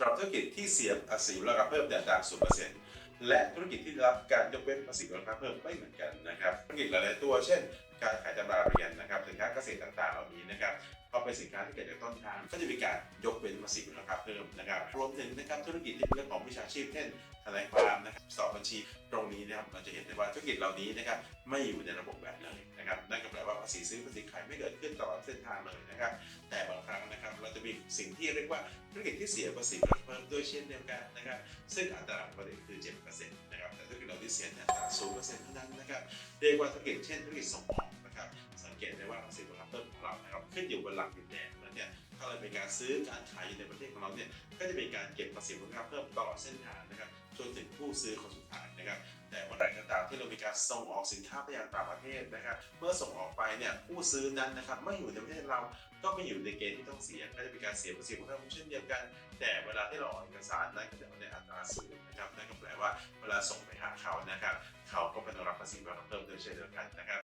สำหรับธุรกิจที่เสียภาษีมูลค่าเพิ่มแต่ต่างศูนย์เปอร์เซ็นต์และธุรกิจที่ได้รับการยกเว้นภาษีมูลค่าเพิ่มไม่เหมือนกันนะครับธุรกิจหลาย ๆ ตัวเช่น การขายตำราเรียนนะครับสินค้าเกษตรต่าง ๆ เหล่านี้นะครับพอเป็นสินค้าที่เกิดจากต้นทางก็จะมีการยกเว้นภาษีมูลค่าเพิ่มนะครับ รวมถึงนะครับธุรกิจที่เป็นเรื่องของวิชาชีพเช่นทนายความนะครับสอบบัญชีตรงนี้นะครับเราจะเห็นได้ว่าธุรกิจเหล่านี้นะครับไม่อยู่ในระบบแบบเลยนะครับนั่นก็แปลว่าภาษีซื้อภาษีขายไม่เกิดขึ้นตลอดเส้นทางเลยนะครับแต่บางครั้งนะ มีสิ่งที่เรียกว่าธุรกิจที่เสียภาษีเพิ่มด้วยเช่นเดียวกันนะครับซึ่งอัตราปกติคือ7%นะครับแต่ธุรกิจเราที่เสียนี่ยอัตรา0%เท่านั้นนะครับเรียกว่าธุรกิจเช่นธุรกิจส่งออกนะครับสังเกตได้ว่าภาษีมูลค่าเพิ่มของเรานะครับขึ้นอยู่บนหลักดินแดงแล้วเนี่ยถ้าเรามีการซื้อการขายอยู่ในประเทศของเราเนี่ยก็จะมีการเก็บภาษีมูลค่าเพิ่มตลอดเส้นทางนะครับจนถึงผู้ซื้อคนสุดท้าย นะครับแต่วันไหนก็ตามที่เรามีการส่งออกสินค้าไปยังต่างประเทศนะครับเมื่อส่งออกไปเนี่ยผู้ซื้อนั้นนะครับไม่อยู่ในประเทศเราก็ไม่อยู่ในเกณฑ์ที่ต้องเสียก็จะมีการเสียภาษีมูลค่าเพิ่มเช่นเดียวกัน แต่เวลาที่เราออกเอกสารนั้นก็จะเอาในอัตราสูงนะครับนั่นก็แปลว่าเวลาส่งไปหาเขานะครับเขาก็เป็นรับภาษีมูลค่าเพิ่มด้วยเช่นเดียวกันนะครับ